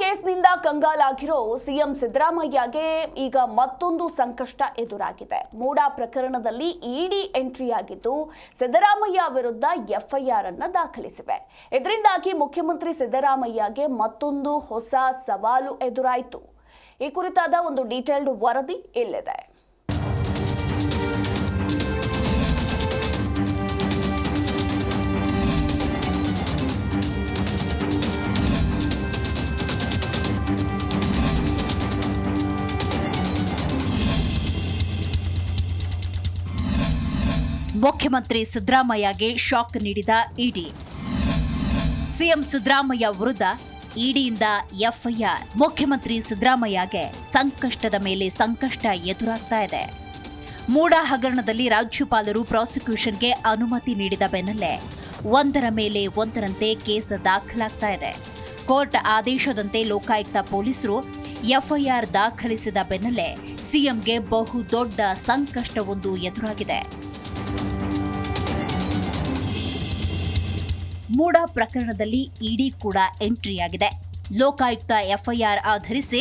ಕೇಸ್ನಿಂದ ಕಂಗಾಲಾಗಿರೋ CM ಸಿದ್ದರಾಮಯ್ಯಗೆ ಈಗ ಮತ್ತೊಂದು ಸಂಕಷ್ಟ ಎದುರಾಗಿದೆ. ಮೂಡಾ ಪ್ರಕರಣದಲ್ಲಿ ಇಡಿ ಎಂಟ್ರಿ ಆಗಿದ್ದು ಸಿದ್ದರಾಮಯ್ಯ ವಿರುದ್ಧ ಎಫ್ಐಆರ್ ಅನ್ನು ದಾಖಲಿಸಿವೆ. ಇದರಿಂದಾಗಿ ಮುಖ್ಯಮಂತ್ರಿ ಸಿದ್ದರಾಮಯ್ಯಗೆ ಮತ್ತೊಂದು ಹೊಸ ಸವಾಲು ಎದುರಾಯಿತು. ಈ ಕುರಿತಾದ ಒಂದು ಡೀಟೇಲ್ಡ್ ವರದಿ ಇಲ್ಲಿದೆ. ಮುಖ್ಯಮಂತ್ರಿ ಸಿದ್ದರಾಮಯ್ಯಗೆ ಶಾಕ್ ನೀಡಿದ ಇಡಿ. ಸಿಎಂ ಸಿದ್ದರಾಮಯ್ಯ ವಿರುದ್ಧ ಇಡಿಯಿಂದ ಎಫ್ಐಆರ್. ಮುಖ್ಯಮಂತ್ರಿ ಸಿದ್ದರಾಮಯ್ಯಗೆ ಸಂಕಷ್ಟದ ಮೇಲೆ ಸಂಕಷ್ಟ ಎದುರಾಗ್ತಾ ಇದೆ. ಮೂಡ ಹಗರಣದಲ್ಲಿ ರಾಜ್ಯಪಾಲರು ಪ್ರಾಸಿಕ್ಯೂಷನ್ಗೆ ಅನುಮತಿ ನೀಡಿದ ಬೆನ್ನಲ್ಲೇ ಒಂದರ ಮೇಲೆ ಒಂದರಂತೆ ಕೇಸ್ ದಾಖಲಾಗ್ತಾ ಇದೆ. ಕೋರ್ಟ್ ಆದೇಶದಂತೆ ಲೋಕಾಯುಕ್ತ ಪೊಲೀಸರು ಎಫ್ಐಆರ್ ದಾಖಲಿಸಿದ ಬೆನ್ನಲ್ಲೇ ಸಿಎಂಗೆ ಬಹುದೊಡ್ಡ ಸಂಕಷ್ಟವೊಂದು ಎದುರಾಗಿದೆ. ಮೂಡಾ ಪ್ರಕರಣದಲ್ಲಿ ಇಡಿ ಕೂಡ ಎಂಟ್ರಿಯಾಗಿದೆ ಲೋಕಾಯುಕ್ತ ಎಫ್ಐಆರ್ ಆಧರಿಸಿ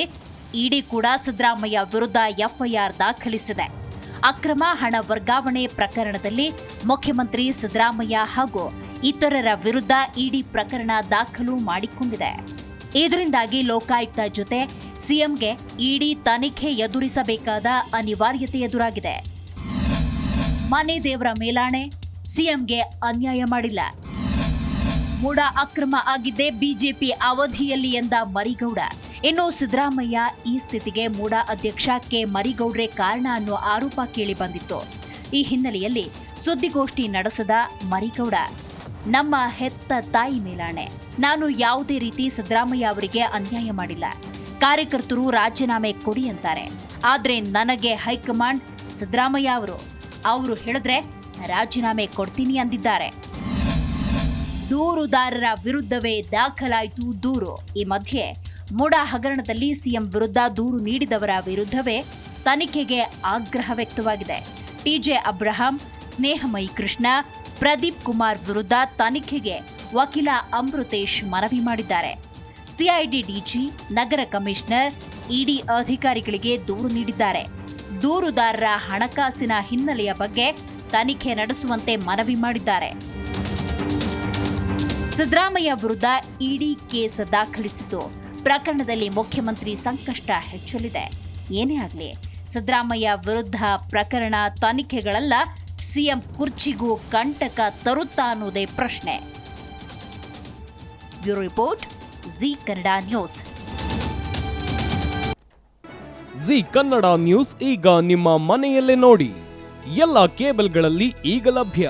ಇಡಿ ಕೂಡ ಸಿದ್ದರಾಮಯ್ಯ ವಿರುದ್ಧ ಎಫ್ಐಆರ್ ದಾಖಲಿಸಿದೆ. ಅಕ್ರಮ ಹಣ ವರ್ಗಾವಣೆ ಪ್ರಕರಣದಲ್ಲಿ ಮುಖ್ಯಮಂತ್ರಿ ಸಿದ್ದರಾಮಯ್ಯ ಹಾಗೂ ಇತರರ ವಿರುದ್ಧ ಇಡಿ ಪ್ರಕರಣ ದಾಖಲು ಮಾಡಿಕೊಂಡಿದೆ. ಇದರಿಂದಾಗಿ ಲೋಕಾಯುಕ್ತ ಜೊತೆ ಸಿಎಂಗೆ ಇಡಿ ತನಿಖೆ ಎದುರಿಸಬೇಕಾದ ಅನಿವಾರ್ಯತೆ ಎದುರಾಗಿದೆ. ಮನೆ ದೇವರ ಮೇಲಾಣೆ, ಸಿಎಂಗೆ ಅನ್ಯಾಯ ಮಾಡಿಲ್ಲ. ಮೂಡ ಅಕ್ರಮ ಆಗಿದೆ ಬಿಜೆಪಿ ಅವಧಿಯಲ್ಲಿ ಎಂದ ಮರಿಗೌಡ. ಇನ್ನು ಸಿದ್ದರಾಮಯ್ಯ ಈ ಸ್ಥಿತಿಗೆ ಮೂಡ ಅಧ್ಯಕ್ಷ ಕೆ ಮರಿಗೌಡ್ರೆ ಕಾರಣ ಅನ್ನೋ ಆರೋಪ ಕೇಳಿ ಬಂದಿತ್ತು. ಈ ಹಿನ್ನೆಲೆಯಲ್ಲಿ ಸುದ್ದಿಗೋಷ್ಠಿ ನಡೆಸದ ಮರಿಗೌಡ, ನಮ್ಮ ಹೆತ್ತ ತಾಯಿ ಮೇಲಾಣೆ. ನಾನು ಯಾವುದೇ ರೀತಿ ಸಿದ್ದರಾಮಯ್ಯ ಅವರಿಗೆ ಅನ್ಯಾಯ ಮಾಡಿಲ್ಲ. ಕಾರ್ಯಕರ್ತರು ರಾಜೀನಾಮೆ ಕೊಡಿ ಅಂತಾರೆ. ಆದರೆ ನನಗೆ ಹೈಕಮಾಂಡ್ ಸಿದ್ದರಾಮಯ್ಯ ಅವರು ಅವರು ಹೇಳಿದ್ರೆ ರಾಜೀನಾಮೆ ಕೊಡ್ತೀನಿ ಅಂದಿದ್ದಾರೆ. ದೂರುದಾರರ ವಿರುದ್ಧವೇ ದಾಖಲಾಯಿತು ದೂರು. ಈ ಮಧ್ಯೆ ಮೂಡ ಹಗರಣದಲ್ಲಿ ಸಿಎಂ ವಿರುದ್ಧ ದೂರು ನೀಡಿದವರ ವಿರುದ್ಧವೇ ತನಿಖೆಗೆ ಆಗ್ರಹ ವ್ಯಕ್ತವಾಗಿದೆ. ಟಿಜೆ ಅಬ್ರಹಾಂ, ಸ್ನೇಹಮಯಿ ಕೃಷ್ಣ, ಪ್ರದೀಪ್ ಕುಮಾರ್ ವಿರುದ್ಧ ತನಿಖೆಗೆ ವಕೀಲ ಅಮೃತೇಶ್ ಮನವಿ ಮಾಡಿದ್ದಾರೆ. ಸಿಐಡಿ ಡಿಜಿ ನಗರ ಕಮಿಷನರ್, ಇಡಿ ಅಧಿಕಾರಿಗಳಿಗೆ ದೂರು ನೀಡಿದ್ದಾರೆ. ದೂರುದಾರರ ಹಣಕಾಸಿನ ಹಿನ್ನೆಲೆಯ ಬಗ್ಗೆ ತನಿಖೆ ನಡೆಸುವಂತೆ ಮನವಿ ಮಾಡಿದ್ದಾರೆ. ಸಿದ್ದರಾಮಯ್ಯ ವಿರುದ್ಧ ಇಡಿ ಕೇಸ್ ದಾಖಲಿಸಿತು. ಪ್ರಕರಣದಲ್ಲಿ ಮುಖ್ಯಮಂತ್ರಿ ಸಂಕಷ್ಟ ಹೆಚ್ಚಲಿದೆ. ಏನೇ ಆಗಲಿ, ಸಿದ್ದರಾಮಯ್ಯ ವಿರುದ್ಧ ಪ್ರಕರಣ ತನಿಖೆಗಳಲ್ಲ, ಸಿಎಂ ಕುರ್ಚಿಗೂ ಕಂಟಕ ತರುತ್ತಾ ಅನ್ನೋದೇ ಪ್ರಶ್ನೆ. Bureau report, Zee Kannada news. Zee Kannada news ಈಗ ನಿಮ್ಮ ಮನೆಯಲ್ಲೇ ನೋಡಿ. ಎಲ್ಲ ಕೇಬಲ್ಗಳಲ್ಲಿ ಈಗ ಲಭ್ಯ.